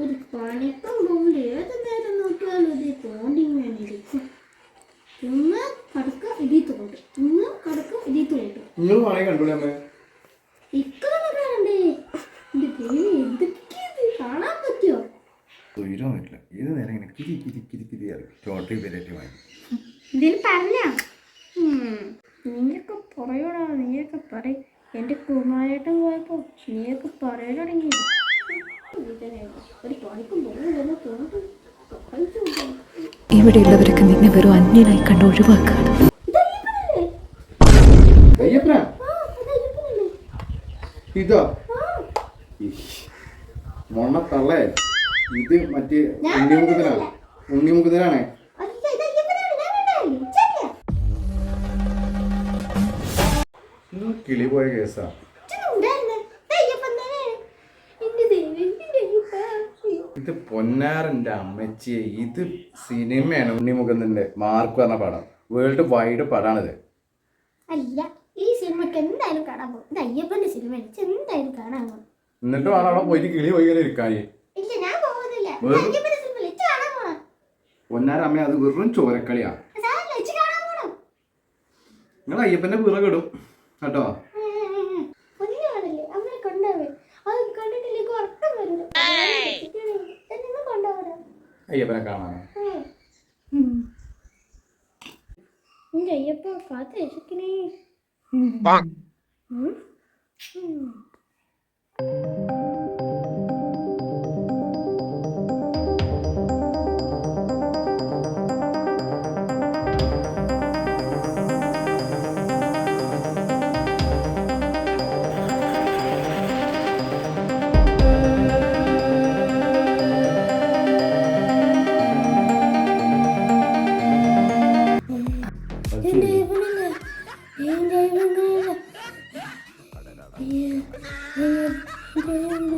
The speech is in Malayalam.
ഒരു പണിക്കും പോകില്ല ഏത് നേരം നോക്കിയാലും ഇത് തോണ്ടിങ്ങനെയിരിക്കും ഇന്ന് കടക്ക ഇതി തോണ്ട്. ഇന്ന് കടക്ക ഇതി തോണ്ട്. നിങ്ങൾ കണ്ടോളി അമ്മേ? കാണാൻ പറ്റുമോ നേരം ഇങ്ങനെ കിരി കിരി കിരി കിരി അറിയും. ചോട്ടി വെറൈറ്റി വാങ്ങി ഇതിന് പറഞ്ഞ? നീയൊക്കെ പറയൂടാ നീയൊക്കെ പറയും. എന്റെ കുമാരേട്ടൻ പോയപ്പോ നീയൊക്കെ പറയാൻ ഇവിടെയുള്ളവരൊക്കെ നിന്നെ വെറും അന്യനായി കണ്ട് ഒഴിവാക്കുകയാണ് ഇതോ? മറ്റേ ഉണ്ണിമുഖത്തിനാണ് ഉണ്ണിമുഖത്തിനാണ് കിളി പോയ കേസാ. ഇത് പൊന്നാറിന്റെ അമ്മച്ചിയെ ഇത് സിനിമയാണ് ഉണ്ണിമുഖത്തിന്റെ മാർക്ക് പറഞ്ഞ പടം. വേൾഡ് വൈഡ് പടാണിത്. അല്ല ഈ സിനിമക്ക് എന്തായാലും കാണാൻ പോകും. ഇത് അയ്യപ്പന്റെ സിനിമ എന്തായാലും കാണാൻ പോകും. എന്നിട്ട് വേണം അവിടെ പോയിട്ട് കിളി പോയി ഇങ്ങനെ ഇരിക്കാൻ. ഇല്ല ഞാൻ പോകുന്നില്ല. പൊന്നാര അമ്മ അത് വെറും ചോരക്കളിയാ. നിങ്ങൾ അയ്യപ്പന്റെ പിറകിടും കേട്ടോ? അയ്യപ്പനെ കാണാനോ എന്റെ അയ്യപ്പ കാത്ത് രക്ഷിക്കണേ Tschüss.